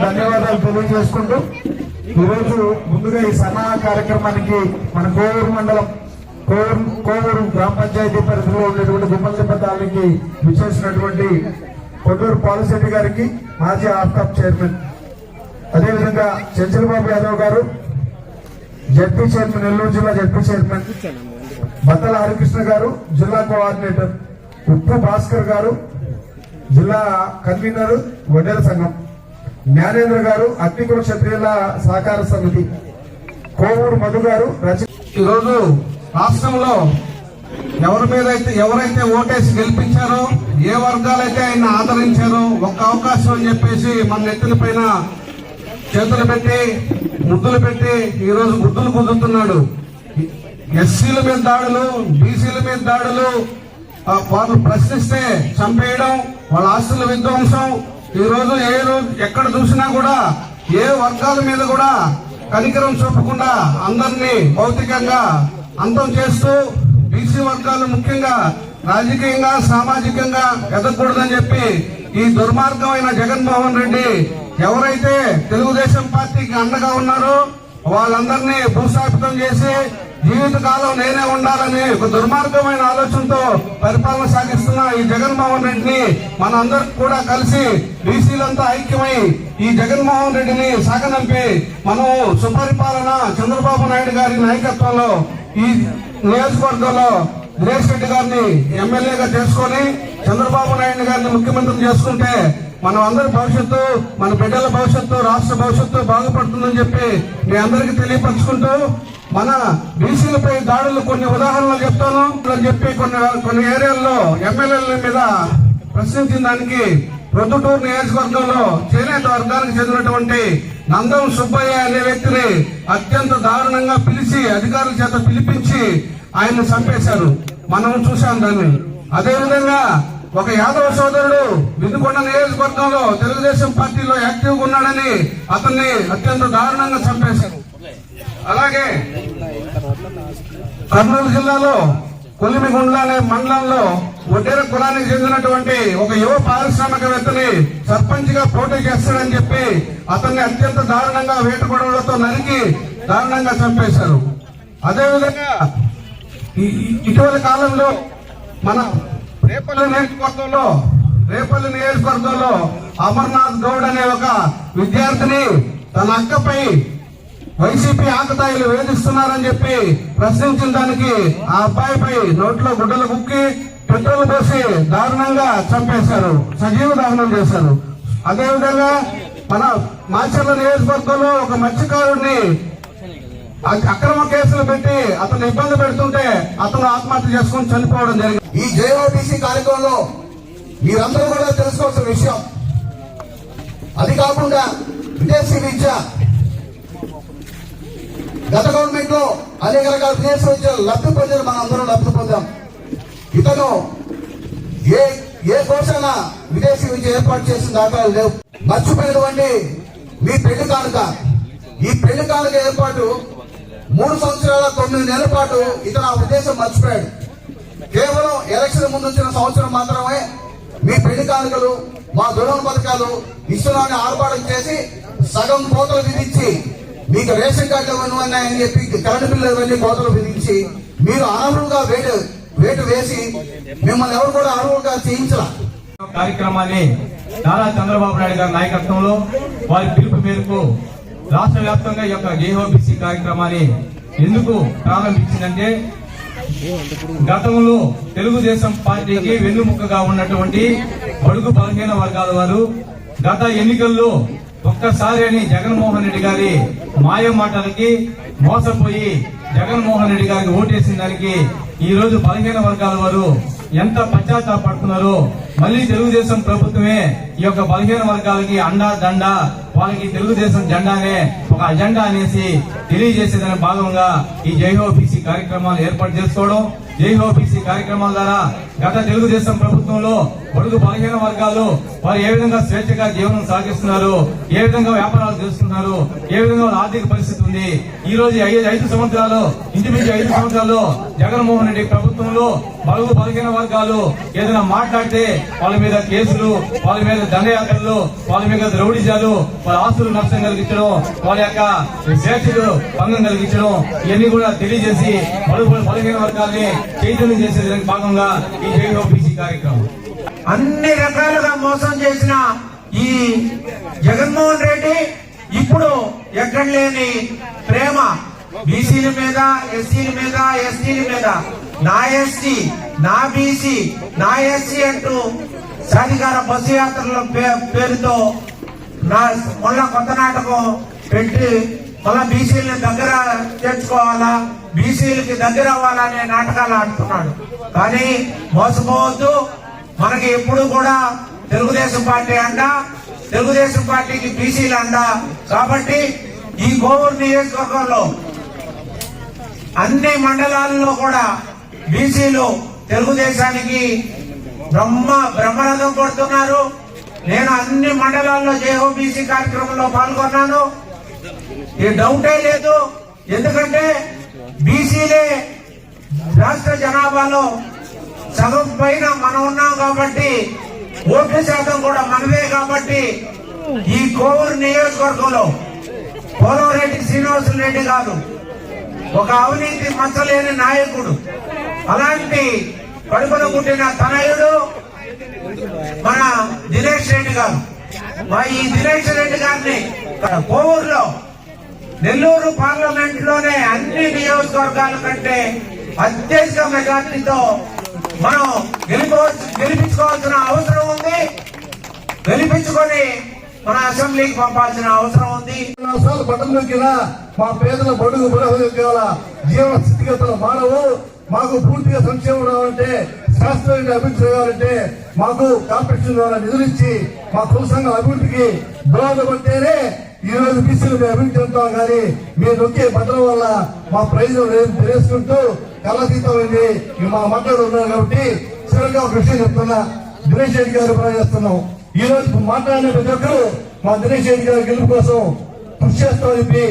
ధన్యవాదాలు తెలియజేసుకుంటూ ఈరోజు ముందుగా ఈ సన్నాహ కార్యక్రమానికి మన కోవూరు మండలం కోవూరు కోవూరు గ్రామ పంచాయతీ పరిధిలో ఉన్నటువంటి గుమ్మల కాలనీకి విచ్చేసినటువంటి కొల్లూరు పాలశెట్టి గారికి మాజీ ఆఫ్కాప్ చైర్మన్. అదేవిధంగా చంచలబాబు యాదవ్ గారు జడ్పీ చైర్మన్ నెల్లూరు జిల్లా జడ్పీ చైర్మన్ బత్తల హరికృష్ణ గారు జిల్లా కోఆర్డినేటర్ ఉప్పు భాస్కర్ గారు జిల్లా కన్వీనర్ వడ్డెల సంఘం. జ్ఞానేంద్ర గారు అగ్నికుల క్షత్రియుల సహకార సమితి. కోవూరు మధు గారు ఈరోజు రాష్ట్రంలో ఎవరి మీద అయితే ఎవరైతే ఓటేసి గెలిపించారో ఏ వర్గాలైతే ఆయన ఆదరించారో ఒక్క అవకాశం అని చెప్పేసి మన నెత్తుల పైన చేతులు పెట్టి ముద్దులు పెట్టి ఈ రోజు ముద్దులు కుదురుతున్నాడు ఎస్సీల మీద దాడులు బీసీల మీద దాడులు వాళ్ళు ప్రశ్నిస్తే చంపేయడం వాళ్ళ ఆస్తుల విధ్వంసం. ఈ రోజు ఏ రోజు ఎక్కడ చూసినా కూడా ఏ వర్గాల మీద కూడా కనికరం చూపకుండా అందరినీ భౌతికంగా అంతం చేస్తూ బీసీ వర్గాలు ముఖ్యంగా రాజకీయంగా సామాజికంగా ఎదగకూడదని చెప్పి ఈ దుర్మార్గమైన జగన్మోహన్ రెడ్డి ఎవరైతే తెలుగుదేశం పార్టీకి అండగా ఉన్నారో వాళ్ళందరినీ భూస్థాపితం చేసి జీవితకాలం నేనే ఉండాలని ఒక దుర్మార్గమైన ఆలోచనతో పరిపాలన సాగిస్తున్న ఈ జగన్మోహన్ రెడ్డిని మనందరం కూడా కలిసి బీసీలంతా ఐక్యమై ఈ జగన్మోహన్ రెడ్డిని సాగనంపి మనం సుపరిపాలన చంద్రబాబు నాయుడు గారి నాయకత్వంలో ఈ నియోజకవర్గంలో దినేష్ రెడ్డి గారిని ఎమ్మెల్యేగా చేసుకొని చంద్రబాబు నాయుడు గారిని ముఖ్యమంత్రి చేసుకుంటే మనం అందరి భవిష్యత్తు మన బిడ్డల భవిష్యత్తు రాష్ట్ర భవిష్యత్తు బాగుపడుతుందని చెప్పి మీ అందరికీ తెలియపరచుకుంటూ మన బీసీలపై దాడులు కొన్ని ఉదాహరణలు చెప్తాను. అని చెప్పి కొన్ని కొన్ని ఏరియాల్లో ఎమ్మెల్యేల మీద ప్రశ్నించిన దానికి ప్రొద్దుటూరు నియోజకవర్గంలో చేనేత వర్గానికి చెందినటువంటి నందం సుబ్బయ్య అనే వ్యక్తిని అత్యంత దారుణంగా పిలిచి అధికారుల చేత పిలిపించి ఆయన్ని చంపేశారు. మనం చూశాం దాన్ని. అదేవిధంగా ఒక యాదవ సోదరుడు వినుకొండ నియోజకవర్గంలో తెలుగుదేశం పార్టీలో యాక్టివ్గా ఉన్నాడని అతన్ని అత్యంత దారుణంగా చంపేశారు. అలాగే కర్నూలు జిల్లాలో కొలిమిగుండ్ల అనే మండలంలో ఒడ్డేర కులానికి చెందినటువంటి ఒక యువ పారిశ్రామికవేత్తని సర్పంచ్గా పోటీ చేస్తాడని చెప్పి అతన్ని అత్యంత దారుణంగా వేటుకోవడంతో నరికి దారుణంగా చంపేశారు. అదేవిధంగా ఈ- ఇటీవల కాలంలో మన రేపల్లి నియోజకవర్గంలో రేపల్లి నియోజకవర్గంలో అమర్నాథ్ గౌడ్ అనే ఒక విద్యార్థిని తన అక్కపై వైసీపీ ఆకతాయిలు వేధిస్తున్నారని చెప్పి ప్రశ్నించిన దానికి ఆ అబ్బాయిపై నోట్లో గుడ్డలు కుక్కి పెట్రోల్ పోసి దారుణంగా చంపేశారు సజీవ దహనం చేశారు. అదేవిధంగా మన మాచర్ల నియోజకవర్గంలో ఒక మత్స్యకారుడిని అక్రమ కేసులు పెట్టి అతను ఇబ్బంది పెడుతుంటే అతను ఆత్మహత్య చేసుకుని చనిపోవడం జరిగింది. ఈ జేఓబీసీ కార్యక్రమంలో మీరందరూ కూడా తెలుసుకోవాల్సిన విషయం. అది కాకుండా విదేశీ విద్య. గత గవర్నమెంట్లో అనేక రకాల విదేశీ విద్య లబ్ధి పొందారు మనం అందరం లబ్ధి పొందాం. ఇతను ఏ ఏ కోసైన విదేశీ విద్య ఏర్పాటు చేసిన దాఖలాలు లేవు. మర్చిపోయినటువంటి మీ పెళ్ళి కానుక. ఈ పెళ్ళి కానుక ఏర్పాటు మూడు సంవత్సరాల తొమ్మిది నెలల పాటు ఇతను ఆ ఉద్దేశం మర్చిపోయాడు. కేవలం ఎలక్షన్ ముందు వచ్చిన సంవత్సరం మాత్రమే మీ పెళ్ళి కానుకలు మా దూరం పథకాలు ఇస్తున్నామని ఆర్పాటు చేసి సగం కోతలు విధించి మీకు రేషన్ కార్డు ఉన్నాయని చెప్పి కరెంటు బిల్లు ఇవన్నీ కోతలు విధించి మీరు అనర్హులుగా వేటు వేటు వేసి మిమ్మల్ని ఎవరు కూడా అనర్హులుగా చేయించాల. కార్యక్రమాన్ని నారా చంద్రబాబు నాయుడు గారి నాయకత్వంలో వారి పిలుపు మేరకు రాష్ట్ర వ్యాప్తంగా ఈ యొక్క జేఓబీసీ కార్యక్రమాన్ని ఎందుకు ప్రారంభించిందంటే గతంలో తెలుగుదేశం పార్టీకి వెన్నుముక్కగా ఉన్నటువంటి బడుగు బలహీన వర్గాల వారు గత ఎన్నికల్లో ఒక్కసారి అని జగన్మోహన్ రెడ్డి గారి మాయ మాటలకి మోసపోయి జగన్మోహన్ రెడ్డి గారికి ఓటేసిన దానికి ఈ రోజు బలహీన వర్గాల వారు ఎంత పశ్చాత్తాపడుతున్నారో మళ్ళీ తెలుగుదేశం ప్రభుత్వమే ఈ యొక్క బలహీన వర్గాలకి అండా దండా వాళ్ళకి తెలుగుదేశం జెండానే ఒక అజెండా అనేసి తెలియజేసేదని భాగంగా ఈ జైహోబీసీ కార్యక్రమాలు ఏర్పాటు చేసుకోవడం జై కార్యక్రమాల ద్వారా గత తెలుగుదేశం ప్రభుత్వంలో పొడుగు బలహీన వర్గాలు వారు ఏ విధంగా స్వేచ్ఛగా జీవనం సాగిస్తున్నారు ఏ విధంగా వ్యాపారాలు చేస్తున్నారు ఏ విధంగా ఆర్థిక పరిస్థితి ఉంది? ఈ రోజు ఐదు ఐదు సంవత్సరాలు ఇంచుమించు ఐదు సంవత్సరాలు జగన్మోహన్ రెడ్డి ప్రభుత్వంలో బలుగు బలహీన వర్గాలు ఏదైనా మాట్లాడితే వాళ్ళ మీద కేసులు వాళ్ళ మీద దండయాత్రలు వాళ్ళ మీద రౌడిజాలు వాళ్ళ ఆస్తులు నష్టం కలిగించడం వాళ్ళ యొక్క స్వేచ్ఛలు భంగం కలిగించడం ఇవన్నీ కూడా తెలియజేసి బలుగు బలహీన వర్గాల్ని చైతన్యం చేసే భాగంగా ఈ జైఓబీసీ కార్యక్రమం. అన్ని రకాలుగా మోసం చేసిన ఈ జగన్మోహన్ రెడ్డి ఇప్పుడు ఎక్కడ లేని ప్రేమ. బీసీల మీద ఎస్సీల మీద ఎస్టీల మీద. నా ఎస్టీ నా బీసీ నా ఎస్సీ అంటూ సాధికార బస్సు యాత్రల పే- పేరుతో నా మొన్న కొత్త నాటకం పెట్టి మళ్ళా బీసీల దగ్గర తెచ్చుకోవాలా బీసీలకి దగ్గర అవ్వాలనే నాటకాలు ఆడుతున్నాడు. కానీ మోసపోవద్దు. మనకి ఎప్పుడు కూడా తెలుగుదేశం పార్టీ అండ తెలుగుదేశం పార్టీకి బీసీలు అండ. కాబట్టి ఈ కోవూరు నియోజకవర్గంలో అన్ని మండలాల్లో కూడా బీసీలు తెలుగుదేశానికి బ్రహ్మ బ్రహ్మరథం కొడుతున్నారు. నేను అన్ని మండలాల్లో జేహో బీసీ కార్యక్రమంలో పాల్గొన్నాను. ఈ డౌటే లేదు. ఎందుకంటే బీసీలే రాష్ట్ర జనాభాలో సగం పైన మనం ఉన్నాం కాబట్టి ఓట్ల శాతం కూడా మనదే కాబట్టి ఈ కోవూరు నియోజకవర్గంలో పోలవరెడ్డి శ్రీనివాసులు రెడ్డి గారు ఒక అవినీతి మచ్చలేని నాయకుడు. అలాంటి కడుపున పుట్టిన తనయుడు మన దినేష్ రెడ్డి గారు. మా ఈ దినేష్ రెడ్డి గారిని కోవూరులో నెల్లూరు పార్లమెంట్లోనే అన్ని నియోజకవర్గాల కంటే అత్యధిక మెజార్టీతో మనం గెలుపవచ్చు గెలిపించుకోవాల్సిన అవసరం ఉంది. గెలిపించుకొని మన అసెంబ్లీకి పంపాల్సిన అవసరం ఉంది. సార్లు బట్టలు మా పేదల బడుగు బలహీన జీవన స్థితిగతులు మానవు మాకు పూర్తిగా సంక్షేమం రావాలంటే శాస్త్రీయ అభివృద్ధి చేయాలంటే మాకు కాంపిటీషన్ ద్వారా నిధులు ఇచ్చి మా కుల సంఘం అభివృద్ధికి దోహదపడితేనే ఈ రోజు బీసీలు మేము అభివృద్ధి చెందుతాం కానీ మీరు నొక్కే బట్టల వల్ల మా ప్రయోజనం లేదు తెలుసుకుంటూ కళ్ళతీతమైంది ఇవి మా మాట్లాడు ఉన్నారు కాబట్టి చివరిగా ఒక విషయం చెప్తున్నా. దినేష్ రెడ్డి గారు ప్రయాణిస్తున్నాం ఈ రోజు మాట్లాడిన ప్రతి ఒక్కరు మా దినేష్ రెడ్డి గారి గెలుపు కోసం కృషి చేస్తామని చెప్పి